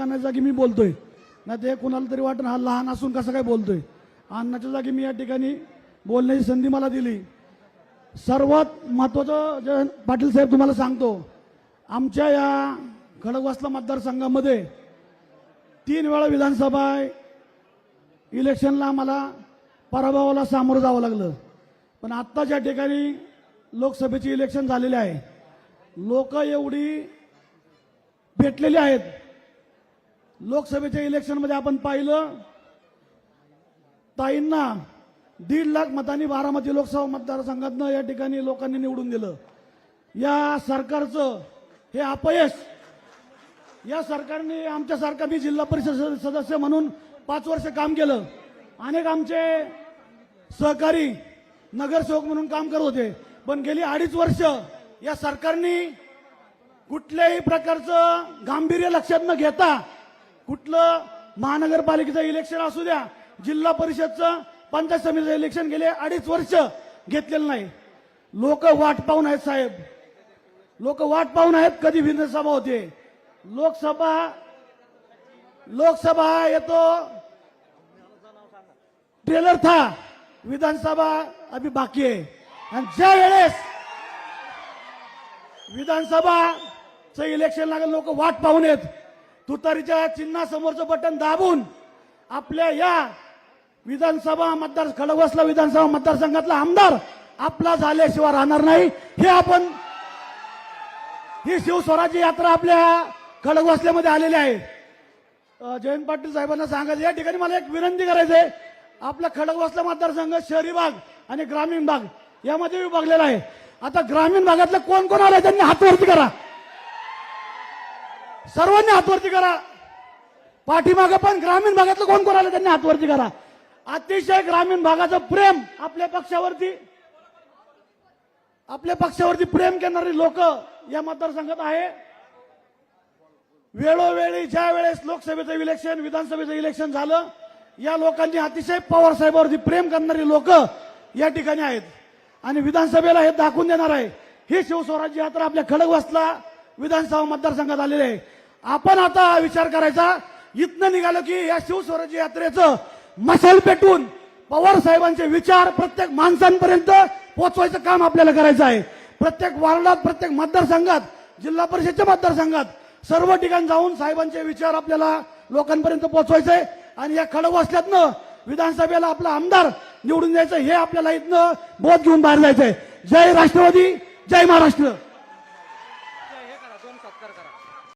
अन्नाच्या जागी मी बोलतोय. नाही ते कुणाला तरी वाटणं हा लहान असून कसं काय बोलतोय? अन्नाच्या जागी मी या ठिकाणी बोलण्याची संधी मला दिली. सर्वात महत्वाचं जे पाटील साहेब तुम्हाला सांगतो आमच्या या खडकवासला मतदारसंघामध्ये तीन वेळा विधानसभा इलेक्शनला आम्हाला पराभवाला सामोरं जावं लागलं. पण आत्ता ज्या ठिकाणी लोकसभेची इलेक्शन झालेली आहे. लोक एवढी भेटलेली आहेत. लोकसभेच्या इलेक्शनमध्ये आपण पाहिलं ताईंना दीड लाख मतांनी बारामती लोकसभा मतदारसंघातनं या ठिकाणी लोकांनी निवडून दिलं. या सरकारचं हे अपयश या सरकारने आमच्यासारखा मी जिल्हा परिषद सदस्य म्हणून पाच वर्ष काम केलं. अनेक आमचे सहकारी नगरसेवक म्हणून काम करत होते. पण गेली अडीच वर्ष या सरकारने कुठल्याही प्रकारचं गांभीर्य लक्षात न घेता कुठलं महानगरपालिकेचं इलेक्शन असू द्या जिल्हा परिषदचं पंचायत समितीचं इलेक्शन गेले अडीच वर्ष घेतलेलं नाही. लोक वाट पाहून आहेत साहेब. लोक वाट पाहून आहेत कधी विधानसभा होते. लोकसभा लोकसभा येतो. ट्रेलर था. विधानसभा अभी बाकी आहे. आणि ज्या वेळेस विधानसभाचं इलेक्शन लागेल लोक वाट पाहून येत तुतारीच्या चिन्हासमोरचं बटन दाबून आपल्या या विधानसभा मतदार खडकवासला विधानसभा मतदारसंघातला आमदार आपला झाल्याशिवाय राहणार नाही. हे आपण ही शिवस्वराज्य यात्रा आपल्या खडकवासल्यामध्ये आलेली आहे. जयंत पाटील साहेबांना सांगायचं या ठिकाणी मला एक विनंती करायची आहे आपला खडकवासला मतदारसंघ शहरी भाग आणि ग्रामीण भाग यामध्ये विभागलेला आहे. आता ग्रामीण भागातलं कोण कोण आलंय त्यांनी हातवरती करा. सर्वांनी हातवरती करा. पाठीमागं पण ग्रामीण भागातलं कोण कोण आलं त्यांनी हातवरती करा. अतिशय ग्रामीण भागाचं प्रेम आपल्या पक्षावरती आपल्या पक्षावरती प्रेम करणारी लोक या मतदारसंघात आहे. वेळोवेळी ज्या वेळेस लोकसभेचं इलेक्शन विधानसभेचं इलेक्शन झालं या लोकांनी अतिशय पवार साहेबावरती प्रेम करणारी लोक या ठिकाणी आहेत. आणि विधानसभेला हे दाखवून देणार आहे. ही शिवस्वराज्य यात्रा आपल्या खडकवासला विधानसभा मतदारसंघात आलेली आहे. आपण आता विचार करायचा. इथनं निघालं की या शिवस्वराज्य यात्रेचं मशाल पेटून पवार साहेबांचे विचार प्रत्येक माणसांपर्यंत पोहोचवायचं काम आपल्याला करायचं आहे. प्रत्येक वार्डात प्रत्येक मतदारसंघात जिल्हा परिषदच्या मतदारसंघात सर्व ठिकाणी जाऊन साहेबांचे विचार आपल्याला लोकांपर्यंत पोहोचवायचे आणि या खडकवासल्यातनं विधानसभेला आपला आमदार निवडून द्यायचं हे आपल्याला इथनं बोध घेऊन बाहेर जायचंय. जय राष्ट्रवादी जय महाराष्ट्र.